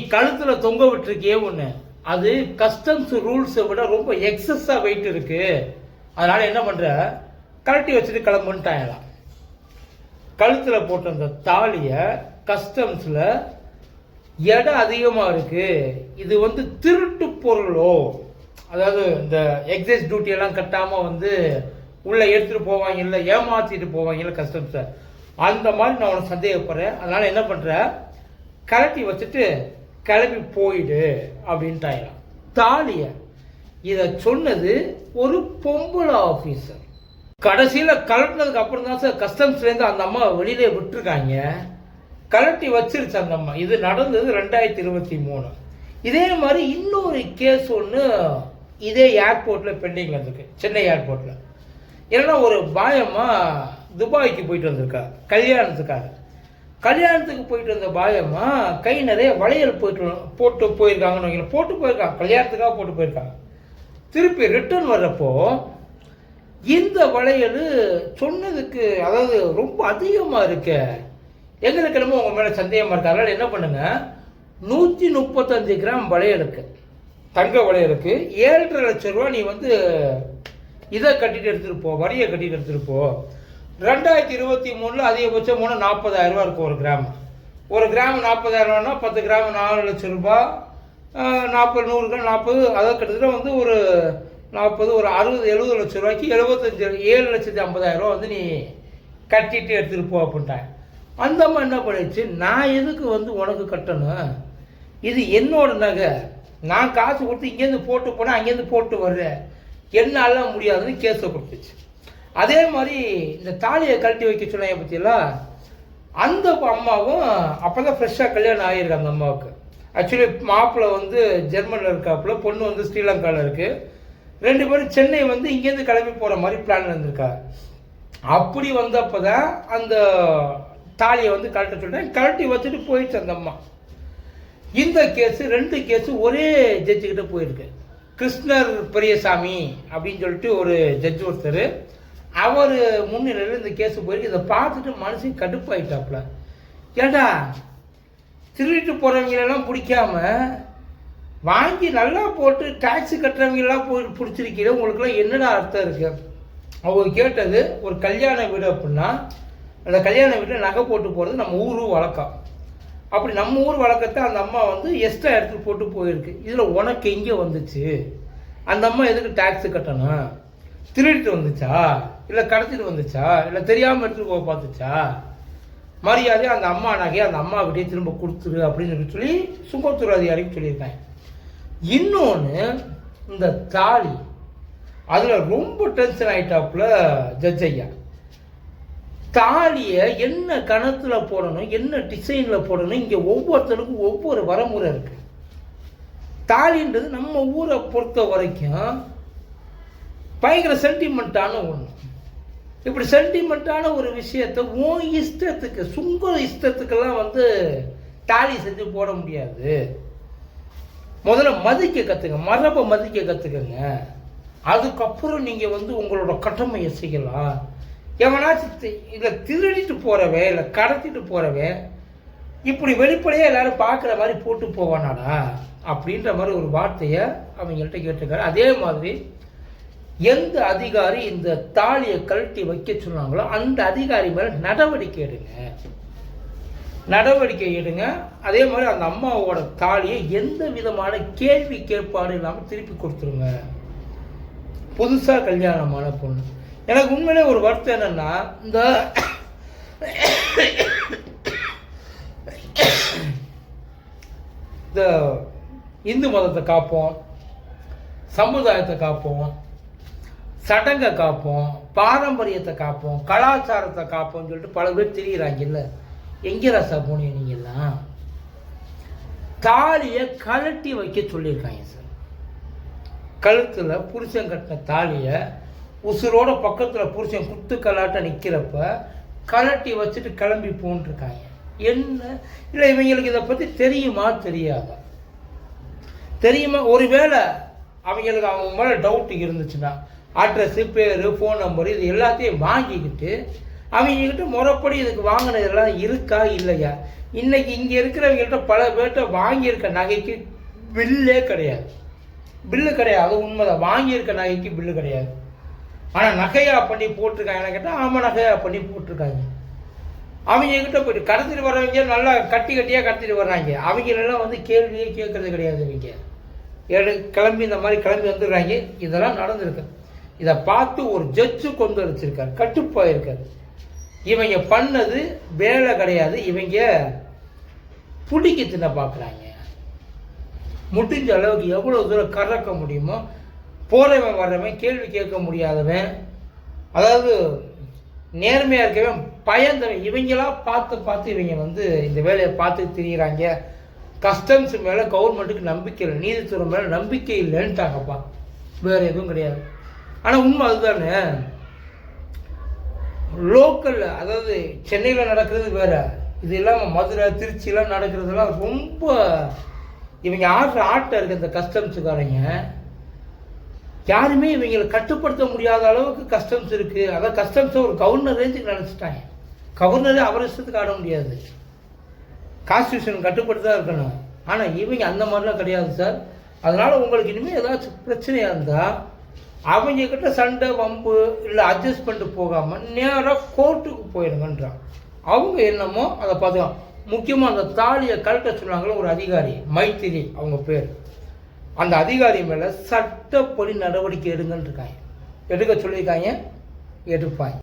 கழுத்தில் தொங்க விட்டுருக்கியே ஒன்று அது கஸ்டம்ஸ் ரூல்ஸை விட ரொம்ப எக்ஸஸாக வெயிட் இருக்கு. அதனால என்ன பண்ணுற கழட்டி வச்சுட்டு கிளம்புன்ட்டாங்களாம் கழுத்தில் போட்ட அந்த தாலியை கஸ்டம்ஸில் எடை அதிகமாக இருக்கு. இது வந்து திருட்டு பொருளோ? அதாவது இந்த எக்ஸைஸ் டியூட்டி எல்லாம் கட்டாமல் வந்து உள்ளே எடுத்துகிட்டு போவாங்க இல்லை ஏமாற்றிட்டு போவாங்கல்ல கஸ்டம்ஸை அந்த மாதிரி நான் உனக்கு சந்தேகப்படுறேன். அதனால் என்ன பண்ணுற கலட்டி வச்சுட்டு கிளம்பி போயிடு அப்படின்ட்டாயிரம். தாலிய. இதை சொன்னது ஒரு பொம்பளை ஆஃபீஸர் கடைசியில் கலட்டினதுக்கு அப்புறம் தான் சார் கஸ்டம்ஸ்லேருந்து அந்த அம்மா வெளியிலே விட்டுருக்காங்க. கலட்டி வச்சிருச்சு அந்த அம்மா. இது நடந்தது ரெண்டாயிரத்தி இருபத்தி மூணு. இதே மாதிரி இன்னொரு கேஸ் ஒன்று இதே ஏர்போர்ட்டில் பெண்டிங்கில் வந்திருக்கு சென்னை ஏர்போர்ட்டில் ஏன்னா ஒரு பாயம்மா துபாய்க்கு போயிட்டு வந்திருக்கா. கல்யாணத்துக்காக. கல்யாணத்துக்கு போயிட்டு வந்த பாயம்மா கை நிறைய வளையல் போயிட்டு போட்டு போயிருக்காங்கன்னு வைங்களேன். போட்டு போயிருக்காங்க கல்யாணத்துக்காக போட்டு போயிருக்காங்க திருப்பி ரிட்டர்ன் வர்றப்போ இந்த வளையல் சொன்னதுக்கு அதாவது ரொம்ப அதிகமாக இருக்க எங்களுக்கு என்னமோ உங்கள் மேலே சந்தேகமாக இருக்கு. அதனால் என்ன பண்ணுங்க நூற்றி முப்பத்தஞ்சு கிராம் வளையலுக்கு தங்க வளையலுக்கு ஏழரை லட்சம் ரூபா நீ வந்து இதை கட்டிட்டு எடுத்துகிட்டு போ வரியை கட்டிட்டு எடுத்துகிட்டு போ. ரெண்டாயிரத்தி இருபத்தி மூணில் அதிகபட்சம் மூணு நாற்பதாயிரம் ரூபா இருக்கும் ஒரு கிராம். ஒரு கிராம் நாற்பதாயிரம் பத்து கிராம் நாலு லட்சம் ரூபாய். நாற்பது நூறு கிராம் நாற்பது. அதாவது கிட்டத்தட்ட வந்து ஒரு நாற்பது ஒரு அறுபது எழுபது லட்சம் ரூபாய்க்கு எழுபத்தஞ்சு ஏழு லட்சத்தி ஐம்பதாயிரம் ரூபா வந்து நீ கட்டிட்டு எடுத்துகிட்டு போ அப்படின்ட்டாங்க. அந்த அம்மா என்ன பண்ணிடுச்சு? நான் எதுக்கு வந்து உனக்கு கட்டணும்? இது என்னோட நகை. நான் காசு கொடுத்து இங்கேருந்து போட்டு போனால் அங்கேருந்து போட்டு வர்றேன். என்னால் முடியாதுன்னு கேஸை கொடுத்துச்சு. அதே மாதிரி இந்த தாலியை கழட்டி வைக்க சொன்னாங்க பற்றியெல்லாம் அந்த அம்மாவும் அப்போ தான் ஃப்ரெஷ்ஷாக கல்யாணம் ஆகிருக்கு அந்த அம்மாவுக்கு. ஆக்சுவலி மாப்பிள்ளை வந்து ஜெர்மனில் இருக்காப்புல பொண்ணு வந்து ஸ்ரீலங்காவில் இருக்குது ரெண்டு பேரும் சென்னை வந்து இங்கேருந்து கிளம்பி போகிற மாதிரி பிளான் இருந்திருக்கா அப்படி வந்தப்போ தான் அந்த தாலியை வந்து கழட்ட சொல்லிட்டேன் கழட்டி வச்சுட்டு போயிடுச்சு அந்த அம்மா. இந்த கேஸு ரெண்டு கேஸு ஒரே ஜட்ஜுக்கிட்ட போயிருக்கு. கிருஷ்ணர் பெரியசாமி அப்படின்னு சொல்லிட்டு ஒரு ஜட்ஜ் ஒருத்தர். அவர் முன்னிலையில் இந்த கேஸு போயிருக்கு. இதை பார்த்துட்டு மனுஷன் கடுப்பாயிட்டாப்புல. ஏண்டா? திருடிட்டு போகிறவங்களெல்லாம் பிடிக்காம வாங்கி நல்லா போட்டு டாக்ஸி கட்டுறவங்கெல்லாம் போய் பிடிச்சிருக்கீங்க உங்களுக்குலாம் என்னடா அர்த்தம் இருக்கு? அவங்க கேட்டது ஒரு கல்யாண வீடு அப்படின்னா அந்த கல்யாண வீட்டில் நகை போட்டு போகிறது நம்ம ஊர் வழக்கம். அப்படி நம்ம ஊர் வழக்கத்தை அந்த அம்மா வந்து எக்ஸ்ட்ரா எடுத்துகிட்டு போட்டு போயிருக்கு. இதில் உனக்கு எங்கே வந்துச்சு? அந்த அம்மா எதுக்கு டேக்ஸ் கட்டணும்? திருடிட்டு வந்துச்சா? இல்லை கடத்திட்டு வந்துச்சா? இல்லை தெரியாமல் எடுத்துகிட்டு போக பார்த்துச்சா? மரியாதையை அந்த அம்மா நகையை அந்த அம்மா கிட்டே திரும்ப கொடுத்துரு அப்படின்னு சொல்லி சுங்கத்துறை அதிகாரிக்கு சொல்லியிருக்காங்க. இன்னொன்று இந்த தாலி அதில் ரொம்ப டென்ஷன் ஆகிட்டாப்புல ஜட்ஜ் ஐயா. தாலியை என்ன கணத்தில் போடணும் என்ன டிசைனில் போடணும் இங்கே ஒவ்வொருத்தருக்கும் ஒவ்வொரு வரமுறை இருக்குது தாலின்றது நம்ம ஊரை பொறுத்த வரைக்கும் பயங்கர சென்டிமெண்ட்டான ஒன்று இப்படி சென்டிமெண்ட்டான ஒரு விஷயத்த உன் இஷ்டத்துக்கு சுங்க இஷ்டத்துக்கெல்லாம் வந்து தாலி செஞ்சு போட முடியாது. முதல்ல மதிக்க கற்றுங்க மரபை மதிக்க கற்றுக்கங்க அதுக்கப்புறம் நீங்கள் வந்து உங்களோட கடமையை செய்யலாம். எவனாச்சும் தி- இல்லை திருடிட்டு போகிறவே இல்லை கடத்திட்டு போகிறவே இப்படி வெளிப்படையாக எல்லாரும் பார்க்குற மாதிரி போட்டு போவானாடா அப்படின்ற மாதிரி ஒரு வார்த்தையை அவங்கள்ட்ட கேட்டிருக்காரு. அதே மாதிரி எந்த அதிகாரி இந்த தாலியை கழட்டி வைக்க சொன்னாங்களோ அந்த அதிகாரி மேலே நடவடிக்கை எடுங்க. நடவடிக்கை எடுங்க. அதே மாதிரி அந்த அம்மாவோட தாலியை எந்த விதமான கேள்வி கேட்பாடு இல்லாமல் திருப்பி கொடுத்துருங்க. புதுசாக கல்யாணமான பொண்ணு. எனக்கு உண்மையிலே ஒரு வருத்தம் என்னென்னா இந்த இந்த இந்து மதத்தை காப்போம் சமுதாயத்தை காப்போம் சடங்கை காப்போம் பாரம்பரியத்தை காப்போம் கலாச்சாரத்தை காப்போம்னு சொல்லிட்டு பல பேர் திரியிறாங்கல்ல எங்கே ராசா போனீங்க நீங்கள்லாம் தாலியை கழட்டி வைக்க சொல்லியிருக்காங்க சார். கழுத்தில் புருஷன் கட்டின தாலியை உசுரோட பக்கத்தில் புருஷன் குத்து கலாட்ட நிற்கிறப்ப கழட்டி வச்சுட்டு கிளம்பி போன்ட்டுருக்காங்க என்ன? இல்லை இவங்களுக்கு இதை பற்றி தெரியுமா? தெரியாதா? தெரியுமா? ஒருவேளை அவங்களுக்கு அவங்க மேலே டவுட் இருந்துச்சுன்னா அட்ரஸ்ஸு பேர் ஃபோன் நம்பர் இது எல்லாத்தையும் வாங்கிக்கிட்டு அவங்கக்கிட்ட முறைப்படி இதுக்கு வாங்கினதெல்லாம் இருக்கா இல்லையா? இன்னைக்கு இங்கே இருக்கிறவங்கள்ட்ட பல பேர்கிட்ட வாங்கியிருக்க நகைக்கு பில்லே கிடையாது. பில்லு கிடையாது. அது உண்மைதான். வாங்கியிருக்க நகைக்கு பில்லு கிடையாது. ஆனால் நகையாக பண்ணி போட்டிருக்காங்க. கேட்டால் ஆமாம் நகையாக பண்ணி போட்டிருக்காங்க. அவங்கக்கிட்ட போயிட்டு கடத்திட்டு வர்றவங்க நல்லா கட்டி கட்டியாக கடத்திட்டு வர்றாங்க. அவங்களெல்லாம் வந்து கேள்வியே கேட்கறது கிடையாது இவங்க. ஏழு கிளம்பி இந்த மாதிரி கிளம்பி வந்துடுறாங்க. இதெல்லாம் நடந்திருக்கு. இதை பார்த்து ஒரு ஜட்ஜு கொண்டு வச்சிருக்காரு கட்டுப்பாயிருக்காரு இவங்க பண்ணது வேலை கிடையாது இவங்க பிடிக்க தின்ன பார்க்குறாங்க. முடிஞ்ச அளவுக்கு எவ்வளோ தூரம் கறக்க முடியுமோ போகிறவன் வர்றவன் கேள்வி கேட்க முடியாதவன் அதாவது நேர்மையாக இருக்கவன் பயந்தவன் இவங்களா பார்த்து பார்த்து இவங்க வந்து இந்த வேலையை பார்த்து திரியிறாங்க. கஸ்டம்ஸ் மேலே கவர்மெண்ட்டுக்கு நம்பிக்கை இல்லை நீதித்துறை மேலே நம்பிக்கை இல்லைன்ட்டாங்கப்பா. வேறு எதுவும் கிடையாது. ஆனால் உண்மை அதுதானே? லோக்கலில் அதாவது சென்னையில் நடக்கிறது வேறு. இது இல்லாமல் மதுரை திருச்சிலாம் நடக்கிறதுலாம் ரொம்ப இவங்க ஆடுற ஆட்டம் இருக்க இந்த கஸ்டம்ஸுக்காரங்க யாருமே இவங்களை கட்டுப்படுத்த முடியாத அளவுக்கு கஸ்டம்ஸ் இருக்குது அதான் கஸ்டம்ஸை ஒரு கவர்னர் ரேஞ்சுக்கு நினச்சிட்டாங்க. கவர்னரே அவர் இஷ்டத்துக்கு ஆட முடியாது. கான்ஸ்டியூஷன் கட்டுப்பட்டு தான் இருக்கணும். ஆனால் இவங்க அந்த மாதிரிலாம் கிடையாது சார். அதனால் உங்களுக்கு இனிமேல் ஏதாச்சும் பிரச்சனையாக இருந்தால் அவங்கக்கிட்ட சண்டை வம்பு இல்லை அட்ஜஸ்ட் பண்ணிட்டு போகாமல் நேராக கோர்ட்டுக்கு போயிடுங்கன்றான் அவங்க என்னமோ அதை பார்த்துக்கலாம். முக்கியமாக அந்த தாலியை கழட்ட சொன்னாங்களே ஒரு அதிகாரி மைத்திரி அவங்க பேர். அந்த அதிகாரி மேலே சட்டப்படி நடவடிக்கை எடுங்கன்னு இருக்காங்க எடுக்க சொல்லியிருக்காங்க எடுப்பாங்க.